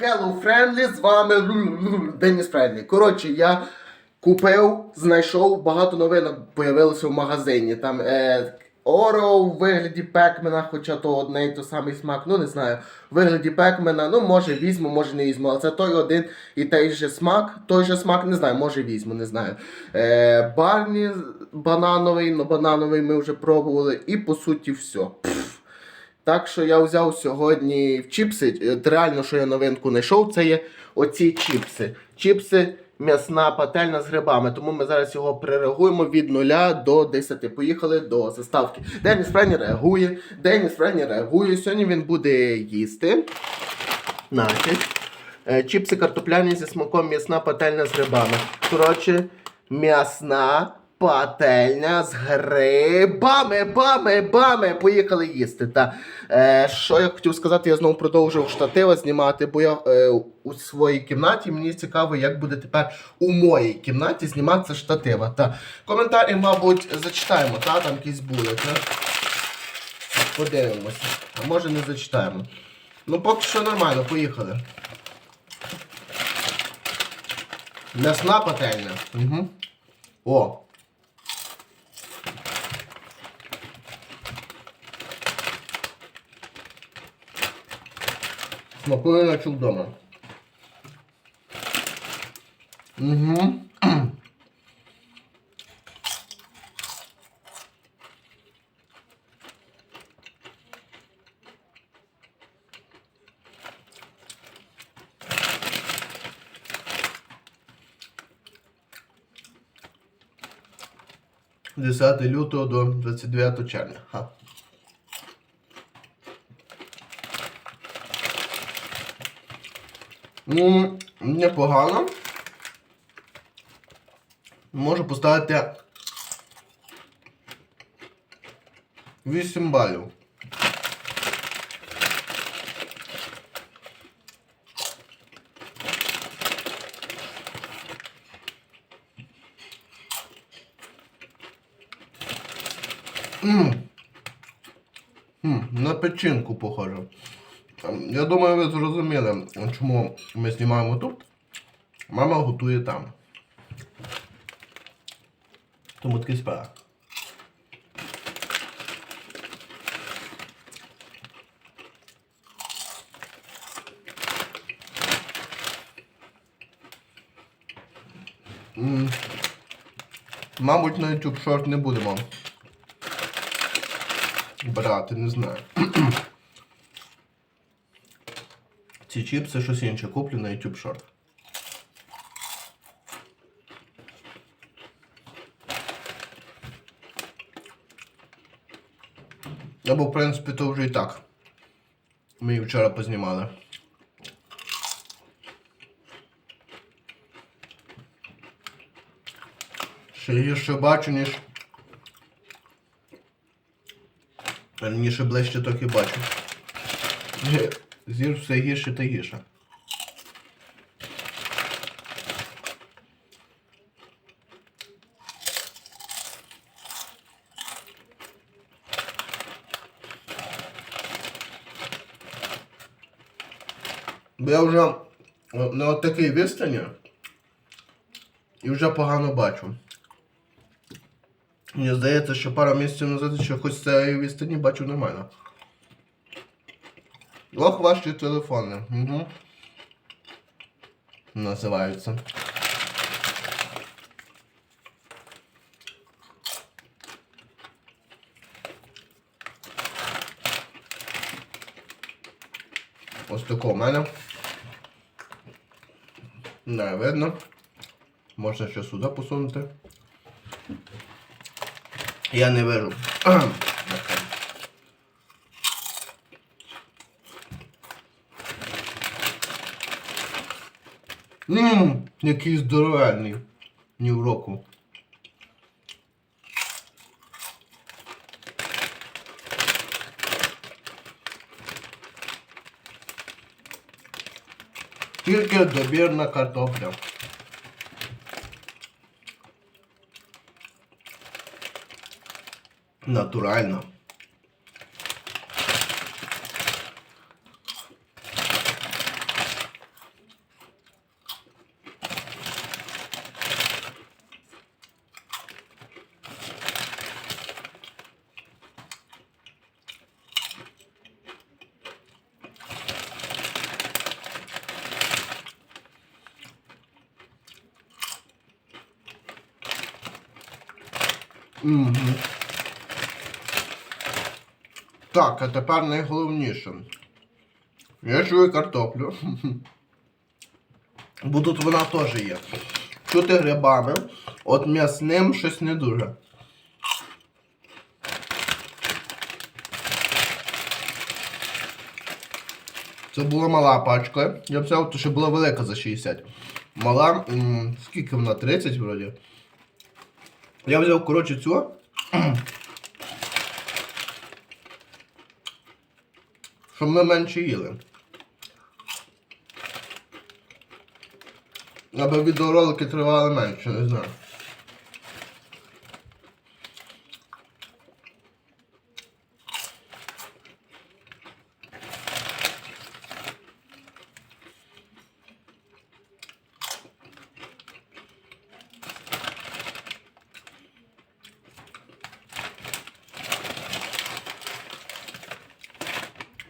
Hello Friendly, з вами Деніс Френдлі. Коротше, я купив, знайшов багато новинок появилося в магазині. Там е, Орео в вигляді пекмена, хоча то одне і той самий смак, ну не знаю. В вигляді пекмена, ну може візьму, може не візьму. Але це той один і той же смак, той же смак, не знаю, може візьму, не знаю. Е, Барні банановий, ну банановий ми вже пробували, і по суті все. Пф. Так що я взяв сьогодні в чіпси. Е, Реально, що я новинку знайшов, це є оці чіпси. Чіпси м'ясна пательня з грибами. Тому ми зараз його перерахуємо від 0 до 10. Поїхали до заставки. Деніс Френі реагує. Деніс Френі реагує. Сьогодні він буде їсти. Значить, е, чіпси картопляні зі смаком м'ясна пательня з грибами. Коротше, м'ясна пательня з грибами, бами, бами. Поїхали їсти. Та. Е, що я хотів сказати, я знову продовжив штатива знімати, бо я е, у своїй кімнаті. Мені цікаво, як буде тепер у моїй кімнаті зніматися штатива. Та. Коментарі, мабуть, зачитаємо, та? там якісь були. Та? Подивимося. А може не зачитаємо. Ну, поки що нормально, поїхали. М'ясна пательня. Угу. О. Смакує наче вдома. Угу. Десяте лютого до 29 червня. Ха. Ну, непогано. Можу поставити 8 балів. Ммм. Хм, на печінку похоже. Ем, Я думаю, ви зрозуміли, чому ми знімаємо тут. Мама готує там. Тому такий справа. Мабуть, на YouTube Short не будемо брати, не знаю. Ці чіпси щось інше куплю на YouTube Short. Або, в принципі, то вже і так. Ми її вчора познімали. Ще гірше бачу, ніж. Раніше ближче так бачу. Зір все гірше та гірше. Бо я вже на от такій відстані і вже погано бачу. Мені здається, що пару місяців назад, що хоч з цієї відстані бачу нормально. Ох, ваші телефони. Угу. Називаються. Ось тако в мене. Не видно. Можна ще сюди посунути. Я не вижу. Ммм, який здоровенний. Ні в року. Тільки добірна картопля. Натурально. Мгм. Так, а тепер найголовніше. Я чую картоплю. Бо тут вона теж є. Чути грибами, от м'ясним щось не дуже. Це була мала пачка. Я взяв, то що була велика за 60. Мала, м, скільки вона? 30 вроді. Я взяв, коротше, цю. Щоб ми менше їли. Аби відеоролики тривали менше, не знаю.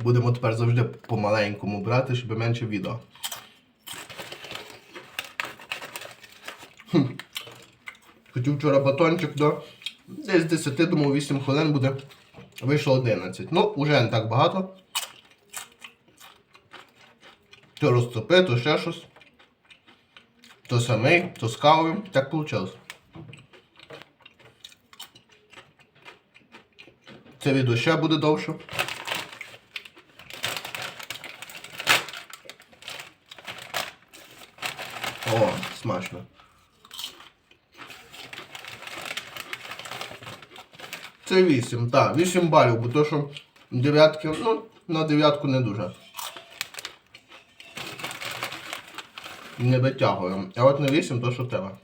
Будемо тепер завжди по-маленькому брати, щоб менше відео. Хм. Хотів вчора батончик до десь 10, думав 8 хвилин буде. Вийшло 11. Ну, вже не так багато. То розцепи, то ще щось. То самий, то з кавою. Так вийшло. Це відео ще буде довше. О, смачно. Це 8, так, 8 балів, бо то, що дев'ятки, ну, на дев'ятку не дуже. Не витягуємо. А от на 8 то що треба.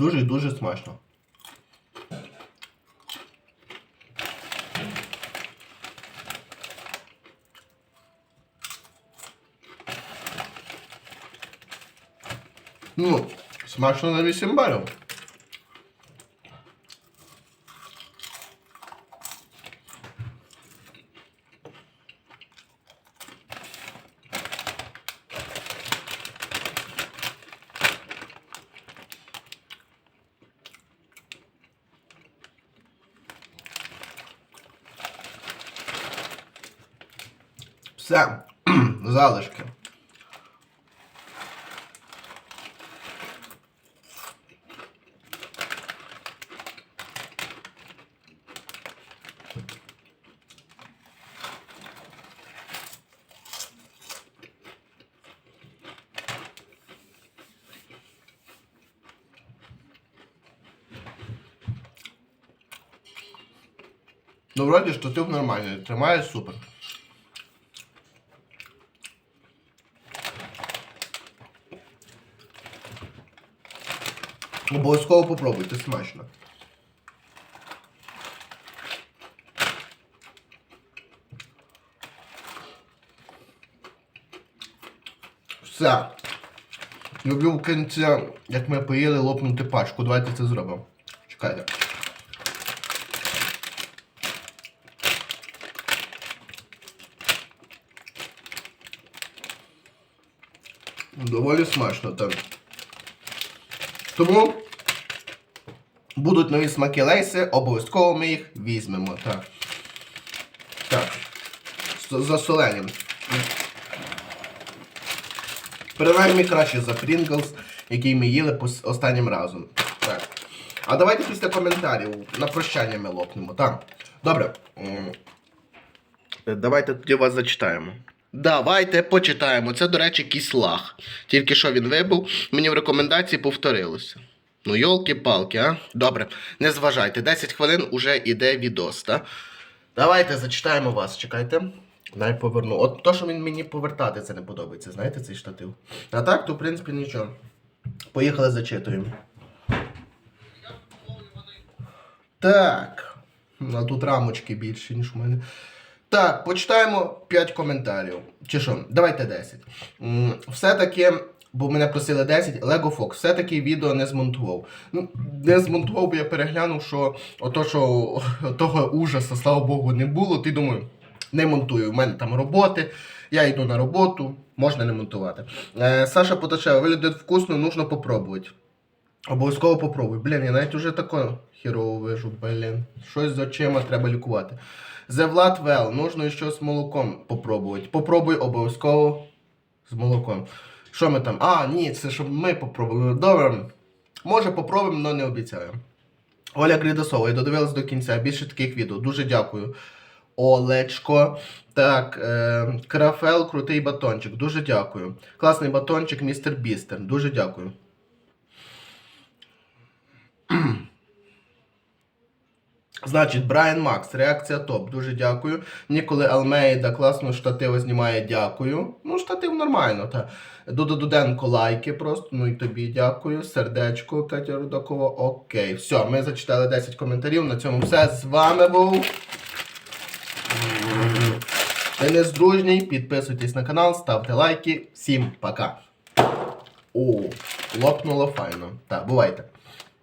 Дуже дуже смачно. Ну, смачно на 8 балів. Все, залишки. Ну, вроді штатив нормальний, тримає супер. Обов'язково попробуйте, смачно. Все. Люблю в кінці, як ми поїли, лопнути пачку. Давайте це зробимо. Чекайте. Доволі смачно, так. Тому будуть нові смаки лейси, обов'язково ми їх візьмемо. Так. Так. З засоленням. Принаймні краще за Pringles, який ми їли останнім разом. Так. А давайте після коментарів на прощання ми лопнемо. Так. Добре. Давайте тоді вас зачитаємо. Давайте почитаємо. Це, до речі, кіслах. Тільки що він вибув, мені в рекомендації повторилося. Ну, йолки-палки, а? Добре, не зважайте. 10 хвилин уже іде відос, так? Давайте зачитаємо вас, чекайте. Дай поверну. От то, що він мені повертати, це не подобається, знаєте, цей штатив. А так, то в принципі нічого. Поїхали зачитуємо. Так. А тут рамочки більші, ніж у мене. Так, почитаємо 5 коментарів. Чи що? Давайте 10. Все-таки, бо мене просили 10, Lego Fox все-таки відео не змонтував. Ну, не змонтував, бо я переглянув, що ото, що того ужаса, слава Богу, не було. Ти думаю, не монтую. У мене там роботи. Я йду на роботу, можна не монтувати. Е, Саша Поташева, виглядить вкусно, нужно попробувати. Обов'язково попробуй. Блін, я навіть уже тако хірово вижу, блін. Щось з очима треба лікувати. The Vlad Well, нужно ще з молоком попробувати. Попробуй обов'язково з молоком. Що ми там? А, ні, це щоб ми попробували. Добре. Може попробуємо, але не обіцяю. Оля Гридасова, я додивилась до кінця. Більше таких відео. Дуже дякую. Олечко. Так, е, Крафел, крутий батончик. Дуже дякую. Класний батончик, містер Бістер. Дуже дякую. Значить, Брайан Макс, реакція топ. Дуже дякую. Ніколи Алмейда класно штативи знімає, дякую. Ну, штатив нормально, та. Дуда Дуденко лайки просто. Ну і тобі дякую. Сердечко, Катя Рудакова. Окей. Все, ми зачитали 10 коментарів. На цьому все. З вами був. Денис Дружній. Підписуйтесь на канал, ставте лайки. Всім пока. О, лопнуло файно. Так, бувайте.